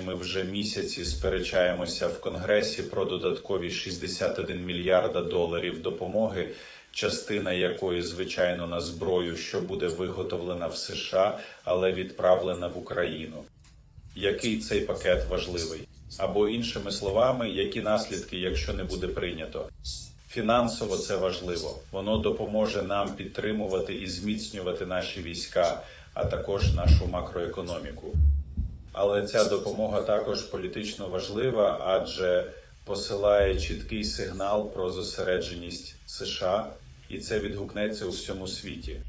Ми вже місяці сперечаємося в Конгресі про додаткові 61 мільярда доларів допомоги, частина якої, звичайно, на зброю, що буде виготовлена в США, але відправлена в Україну. Який цей пакет важливий? Або іншими словами, які наслідки, якщо не буде прийнято? Фінансово це важливо. Воно допоможе нам підтримувати і зміцнювати наші війська, а також нашу макроекономіку. Але ця допомога також політично важлива, адже посилає чіткий сигнал про зосередженість США, і це відгукнеться у всьому світі.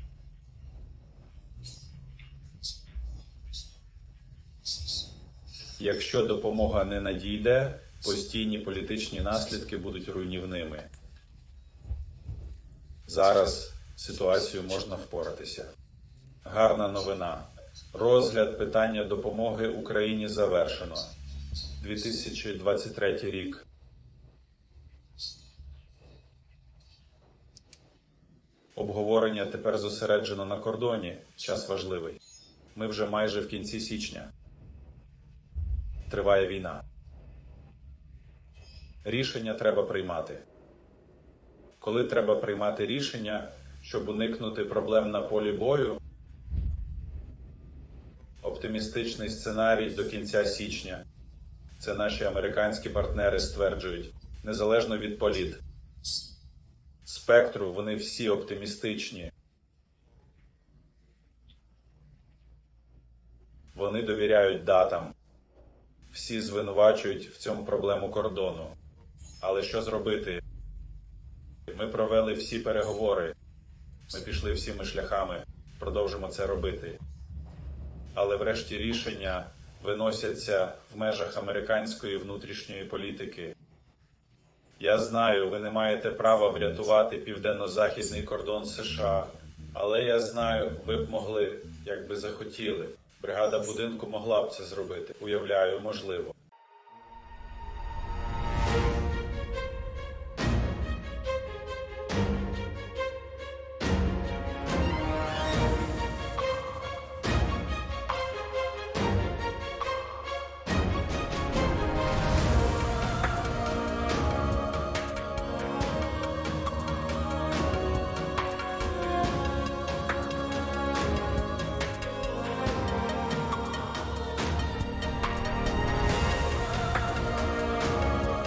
Якщо допомога не надійде, постійні політичні наслідки будуть руйнівними. Зараз ситуацію можна впоратися. Гарна новина. Розгляд питання допомоги Україні завершено. 2023 рік. Обговорення тепер зосереджено на кордоні. Час важливий. Ми вже майже в кінці січня. Триває війна. Рішення треба приймати. Коли треба приймати рішення, щоб уникнути проблем на полі бою, оптимістичний сценарій до кінця січня. Це наші американські партнери стверджують, незалежно від політ. Спектру вони всі оптимістичні. Вони довіряють датам. Всі звинувачують в цьому проблему кордону. Але що зробити? Ми провели всі переговори. Ми пішли всіми шляхами. Продовжимо це робити. Але врешті рішення виносяться в межах американської внутрішньої політики. Я знаю, ви не маєте права врятувати південно-західний кордон США, але я знаю, ви б могли, якби захотіли. Бригада будинку могла б це зробити. Уявляю, можливо.